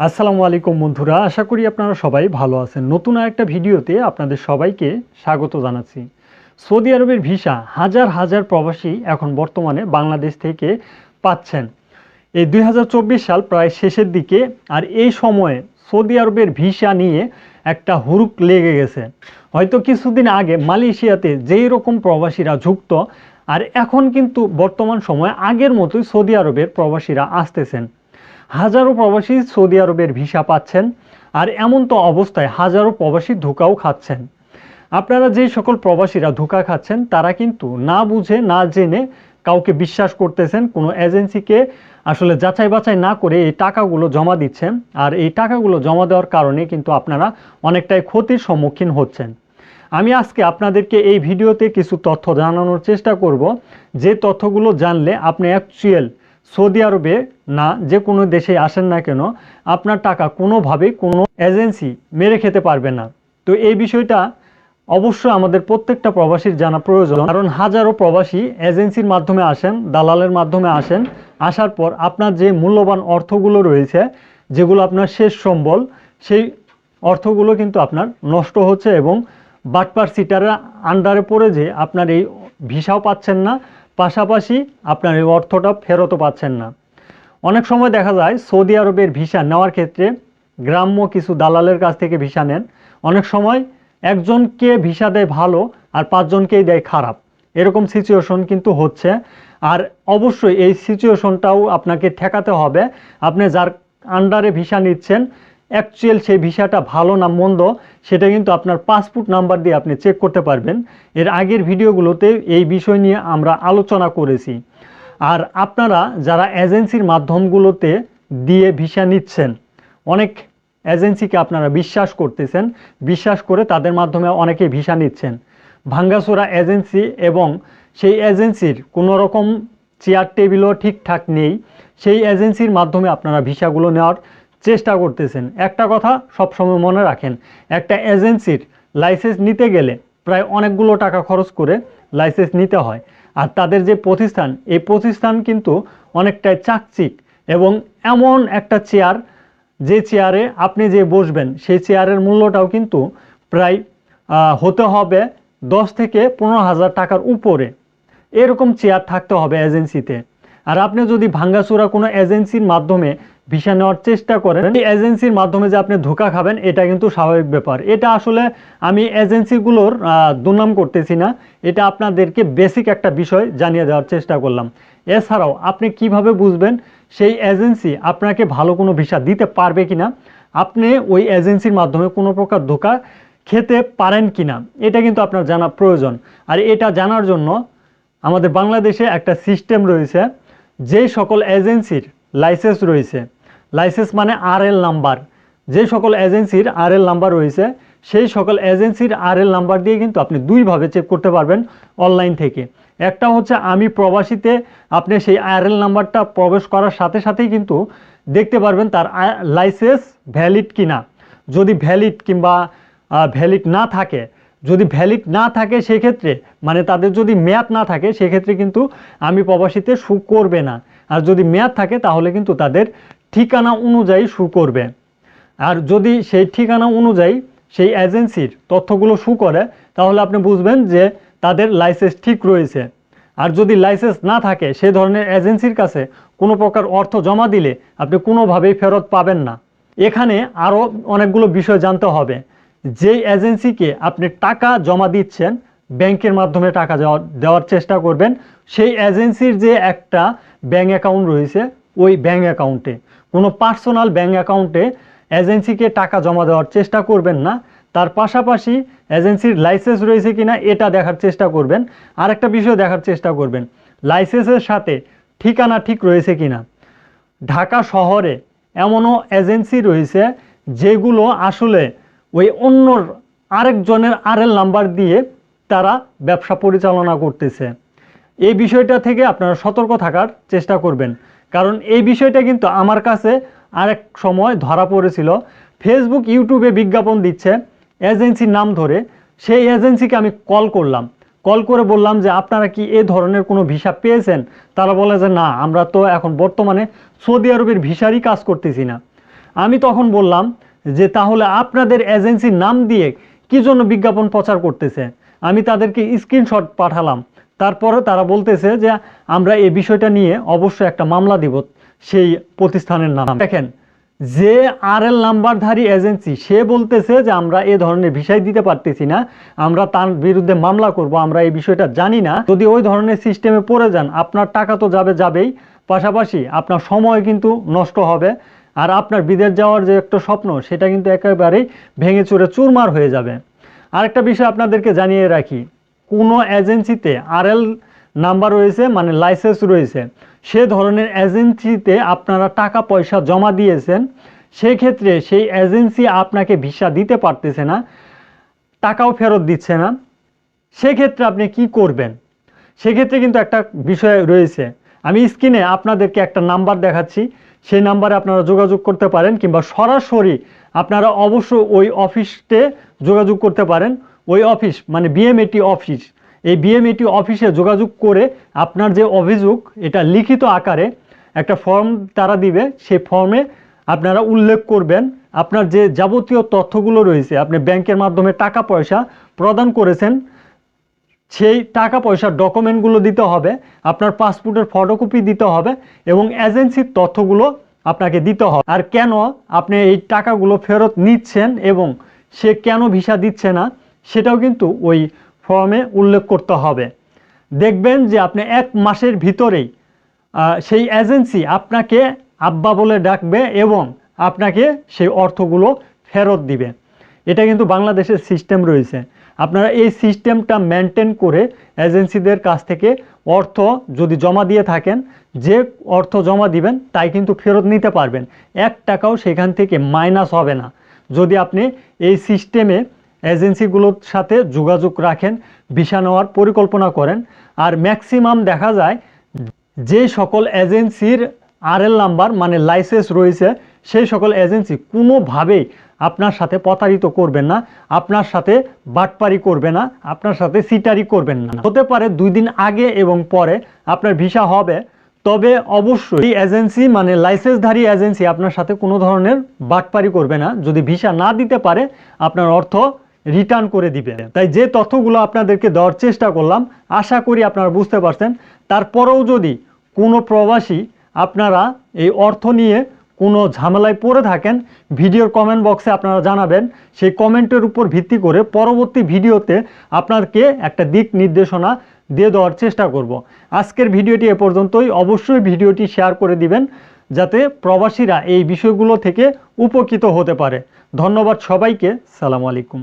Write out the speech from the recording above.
আসসালামু আলাইকুম বন্ধুরা, আশা করি আপনারা সবাই ভালো আছেন। নতুন একটা ভিডিওতে আপনাদের সবাইকে স্বাগত জানাচ্ছি। সৌদি আরবের ভিসা হাজার হাজার প্রবাসী এখন বর্তমানে বাংলাদেশ থেকে পাচ্ছেন। এই দুই হাজার চব্বিশ সাল প্রায় শেষের দিকে, আর এই সময়ে সৌদি আরবের ভিসা নিয়ে একটা হুরুক লেগে গেছে। হয়তো কিছুদিন আগে মালয়েশিয়াতে যেই রকম প্রবাসীরা যুক্ত, আর এখন কিন্তু বর্তমান সময়ে আগের মতোই সৌদি আরবের প্রবাসীরা আসতেছেন। হাজারো প্রবাসী সৌদি আরবের ভিসা পাচ্ছেন আর এমন তো অবস্থায় হাজারো প্রবাসী ধোকাও খাচ্ছেন। আপনারা যে সকল প্রবাসীরা ধোকা খাচ্ছেন, তারা কিন্তু না বুঝে, না জেনে কাউকে বিশ্বাস করতেছেন, কোনো এজেন্সিকে আসলে যাচাই বাছাই না করে এই টাকাগুলো জমা দিচ্ছেন। আর এই টাকাগুলো জমা দেওয়ার কারণে কিন্তু আপনারা অনেকটাই ক্ষতির সম্মুখীন হচ্ছেন। আমি আজকে আপনাদেরকে এই ভিডিওতে কিছু তথ্য জানানোর চেষ্টা করব। যে তথ্যগুলো জানলে আপনি অ্যাকচুয়াল সৌদি আরবে না, যে কোনো দেশে আসেন না কেন, আপনার টাকা কোনোভাবেই কোনো এজেন্সি মেরে খেতে পারবে না। তো এই বিষয়টা অবশ্যই আমাদের প্রত্যেকটা প্রবাসীর জানা প্রয়োজন। কারণ হাজারো প্রবাসী এজেন্সির মাধ্যমে আসেন, দালালের মাধ্যমে আসেন। আসার পর আপনার যে মূল্যবান অর্থগুলো রয়েছে, যেগুলো আপনার শেষ সম্বল, সেই অর্থগুলো কিন্তু আপনার নষ্ট হচ্ছে এবং বাটপার সিটারের আন্ডারে পড়ে যে আপনার এই ভিসাও পাচ্ছেন না পাশাপাশি আপনার এই অর্থটা ফেরতও পাচ্ছেন না। অনেক সময় দেখা যায় সৌদি আরবের ভিসা নেওয়ার ক্ষেত্রে গ্রাম্য কিছু দালালের কাছ থেকে ভিসা নেন। অনেক সময় একজনকে ভিসা দেয় ভালো আর পাঁচজনকেই দেয় খারাপ। এরকম সিচুয়েশন কিন্তু হচ্ছে। আর অবশ্যই এই সিচুয়েশনটাও আপনাকে ঠেকাতে হবে। আপনি যার আন্ডারে ভিসা নিচ্ছেন অ্যাকচুয়াল সেই ভিসাটা ভালো না মন্দ, সেটা কিন্তু আপনার পাসপোর্ট নাম্বার দিয়ে আপনি চেক করতে পারবেন। এর আগের ভিডিওগুলোতে এই বিষয় নিয়ে আমরা আলোচনা করেছি। আর আপনারা যারা এজেন্সির মাধ্যমগুলোতে দিয়ে ভিসা নিচ্ছেন, অনেক এজেন্সিকে আপনারা বিশ্বাস করতেছেন, বিশ্বাস করে তাদের মাধ্যমে অনেকে ভিসা নিচ্ছেন। ভাঙ্গাসোরা এজেন্সি এবং সেই এজেন্সির কোনো রকম চেয়ার টেবিলও ঠিকঠাক নেই। সেই এজেন্সির মাধ্যমে আপনারা ভিসাগুলো নেওয়ার চেষ্টা করতেছেন। একটা কথা সবসময় মনে রাখেন, একটা এজেন্সির লাইসেন্স নিতে গেলে প্রায় অনেকগুলো টাকা খরচ করে লাইসেন্স নিতে হয়। আর তাদের যে প্রতিষ্ঠান, এই প্রতিষ্ঠান কিন্তু অনেকটাই চাকচিক এবং এমন একটা চেয়ার যে চেয়ারে আপনি যে বসবেন, সেই চেয়ারের মূল্যটাও কিন্তু প্রায় হতে হবে দশ থেকে পনেরো হাজার টাকার উপরে। এরকম চেয়ার থাকতে হবে এজেন্সিতে আর আপনি যদি ভাঙ্গাচোরা কোনো এজেন্সির মাধ্যমে ভিসা নেওয়ার চেষ্টা করেন, এই এজেন্সির মাধ্যমে যে আপনি ধোকা খাবেন, এটা কিন্তু স্বাভাবিক ব্যাপার। এটা আসলে আমি এজেন্সিগুলোর দুর্নাম করতেছি না। এটা আপনাদেরকে বেসিক একটা বিষয় জানিয়ে দেওয়ার চেষ্টা করলাম। এছাড়াও আপনি কীভাবে বুঝবেন সেই এজেন্সি আপনাকে ভালো কোনো ভিসা দিতে পারবে কিনা? আপনি ওই এজেন্সির মাধ্যমে কোনো প্রকার ধোকা খেতে পারেন কিনা? এটা কিন্তু আপনার জানা প্রয়োজন। আর এটা জানার জন্য আমাদের বাংলাদেশে একটা সিস্টেম রয়েছে যেই সকল এজেন্সির লাইসেন্স রয়েছে, লাইসেন্স মানে আরএল নাম্বার যে সকল এজেন্সির আরএল নাম্বার রয়েছে, সেই সকল এজেন্সির আরএল নাম্বার দিয়ে কিন্তু আপনি দুইভাবে চেক করতে পারবেন অনলাইন থেকে। একটা হচ্ছে আমি প্রবাসীতে আপনি সেই আরএল নাম্বারটা প্রবেশ করার সাথে সাথেই কিন্তু দেখতে পারবেন তার লাইসেন্স ভ্যালিড কিনা। যদি ভ্যালিড কিংবা ভ্যালিড না থাকে যদি ভ্যালিড না থাকে সেক্ষেত্রে মানে তাদের যদি মেয়াদ না থাকে, সেক্ষেত্রে কিন্তু আমি প্রবাসীতে শু করবে না। আর যদি মেয়াদ থাকে, তাহলে কিন্তু তাদের ঠিকানা অনুযায়ী শু করবে। আর যদি সেই ঠিকানা অনুযায়ী সেই এজেন্সির তথ্যগুলো শু করে, তাহলে আপনি বুঝবেন যে তাদের লাইসেন্স ঠিক রয়েছে। আর যদি লাইসেন্স না থাকে, সে ধরনের এজেন্সির কাছে কোনো প্রকার অর্থ জমা দিলে আপনি কোনোভাবেই ফেরত পাবেন না। এখানে আরও অনেকগুলো বিষয় জানতে হবে। যেই এজেন্সিকে আপনি টাকা জমা দিচ্ছেন, ব্যাংকের মাধ্যমে টাকা দেওয়ার চেষ্টা করবেন, সেই এজেন্সির যে একটা ব্যাংক অ্যাকাউন্ট রয়েছে, ওই ব্যাংক অ্যাকাউন্টে। কোনো পার্সোনাল ব্যাংক অ্যাকাউন্টে এজেন্সিকে টাকা জমা দেওয়ার চেষ্টা করবেন না। তার পাশাপাশি এজেন্সির লাইসেন্স রয়েছে কিনা, এটা দেখার চেষ্টা করবেন। আর একটা বিষয় দেখার চেষ্টা করবেন, লাইসেন্সের সাথে ঠিকানা ঠিক রয়েছে কিনা। ঢাকা শহরে এমনও এজেন্সি রয়েছে যেগুলো আসলে ওই অন্য আরেকজনের আরএল নাম্বার দিয়ে তারা ব্যবসা পরিচালনা করতেছে। এই বিষয়টা থেকে আপনারা সতর্ক থাকার চেষ্টা করবেন। কারণ এই বিষয়টা কিন্তু আমার কাছে আরেক সময় ধরা পড়েছিল। ফেসবুক ইউটিউবে বিজ্ঞাপন দিচ্ছে এজেন্সির নাম ধরে। সেই এজেন্সিকে আমি কল করলাম। কল করে বললাম যে, আপনারা কি এ ধরনের কোনো ভিসা পেয়েছেন? তারা বলে যে, না, আমরা তো এখন বর্তমানে সৌদি আরবের ভিসারই কাজ করতেছি না। আমি তখন বললাম যে তাহলে আপনাদের এজেন্সির নাম দিয়ে কি জন্য বিজ্ঞাপন প্রচার করতেছে? আমি তাদেরকে স্ক্রিনশট পাঠালাম। তারপরে তারা বলতেছে যে আমরা এই বিষয়টা নিয়ে অবশ্যই একটা মামলা দিব সেই প্রতিষ্ঠানের নাম। দেখেন, যে আর এল নাম্বারধারী এজেন্সি, সে বলতেছে যে আমরা এ ধরনের বিষয় দিতে পারতেছি না, আমরা তার বিরুদ্ধে মামলা করব, আমরা এই বিষয়টা জানি না। যদি ওই ধরনের সিস্টেমে পড়ে যান, আপনার টাকা তো যাবে যাবেই, পাশাপাশি আপনার সময় কিন্তু নষ্ট হবে। আর আপনার বিদেশ যাওয়ার যে একটা স্বপ্ন, সেটা কিন্তু একেবারেই ভেঙে চুরে চুরমার হয়ে যাবে। আরেকটা বিষয় আপনাদেরকে জানিয়ে রাখি, কোনো এজেন্সিতে আরএল নাম্বার রয়েছে মানে লাইসেন্স রয়েছে। সে ধরনের এজেন্সিতে আপনারা টাকা পয়সা জমা দিয়েছেন, সেক্ষেত্রে সেই এজেন্সি আপনাকে ভিসা দিতে পারতেছে না, টাকাও ফেরত দিচ্ছে না। সেক্ষেত্রে আপনি কি করবেন? সেক্ষেত্রে কিন্তু একটা বিষয় রয়েছে। আমি স্ক্রিনে আপনাদেরকে একটা নাম্বার দেখাচ্ছি সেই নাম্বারে আপনারা যোগাযোগ করতে পারেন কিংবা সরাসরি আপনারা অবশ্যই ওই অফিসে যোগাযোগ করতে পারেন। ওই অফিস মানে বিএমএটি অফিস। এই বিএমএটি অফিসে যোগাযোগ করে আপনার যে অভিযোগ, এটা লিখিত আকারে একটা ফর্ম তারা দিবে। সেই ফর্মে আপনারা উল্লেখ করবেন। আপনার যে যাবতীয় তথ্যগুলো রয়েছে, আপনি ব্যাংকের মাধ্যমে টাকা পয়সা প্রদান করেছেন সেই টাকা পয়সার ডকুমেন্টগুলো দিতে হবে, আপনার পাসপোর্টের ফটোকপি দিতে হবে এবং এজেন্সির তথ্যগুলো আপনাকে দিতে হবে। আর কেন আপনি এই টাকাগুলো ফেরত নিচ্ছেন এবং সে কেন ভিসা দিচ্ছে না, সেটাও কিন্তু ওই ফর্মে উল্লেখ করতে হবে। দেখবেন যে আপনি এক মাসের ভিতরেই সেই এজেন্সি আপনাকে আব্বা বলে ডাকবে এবং আপনাকে সেই অর্থগুলো ফেরত দিবে। এটা কিন্তু বাংলাদেশের সিস্টেম রয়েছে। আপনারা এই সিস্টেমটা মেনটেন করে এজেন্সিদের কাছ থেকে অর্থ যদি জমা দিয়ে থাকেন, যে অর্থ জমা দিবেন, তাই কিন্তু ফেরত নিতে পারবেন। এক টাকাও সেখান থেকে মাইনাস হবে না। যদি আপনি এই সিস্টেমে এজেন্সিগুলোর সাথে যোগাযোগ রাখেন, ভিসা নেওয়ার পরিকল্পনা করেন, আর ম্যাক্সিমাম দেখা যায় যে সকল এজেন্সির আরএল নাম্বার মানে লাইসেন্স রয়েছে, সেই সকল এজেন্সি কোনোভাবেই আপনার সাথে প্রতারিত করবেন না, আপনার সাথে বাটপারি করবে না, আপনার সাথে সিটারি করবেন না। হতে পারে দুই দিন আগে এবং পরে আপনার ভিসা হবে, তবে অবশ্যই এজেন্সি মানে লাইসেন্সধারী এজেন্সি আপনার সাথে কোনো ধরনের বাটপারি করবে না। যদি ভিসা না দিতে পারে, আপনার অর্থ রিটার্ন করে দিবে। তাই যে তথ্যগুলো আপনাদেরকে দেওয়ার চেষ্টা করলাম, আশা করি আপনারা বুঝতে পারছেন। তারপরেও যদি কোনো প্রবাসী আপনারা এই অর্থ নিয়ে কোনো ঝামেলায় পড়ে থাকেন, ভিডিওর কমেন্ট বক্সে আপনারা জানাবেন। সেই কমেন্টের উপর ভিত্তি করে পরবর্তী ভিডিওতে আপনাকে একটা দিক নির্দেশনা দিয়ে দেওয়ার চেষ্টা করব। আজকের ভিডিওটি এ পর্যন্তই। অবশ্যই ভিডিওটি শেয়ার করে দিবেন, যাতে প্রবাসীরা এই বিষয়গুলো থেকে উপকৃত হতে পারে। ধন্যবাদ সবাইকে। সালাম আলাইকুম।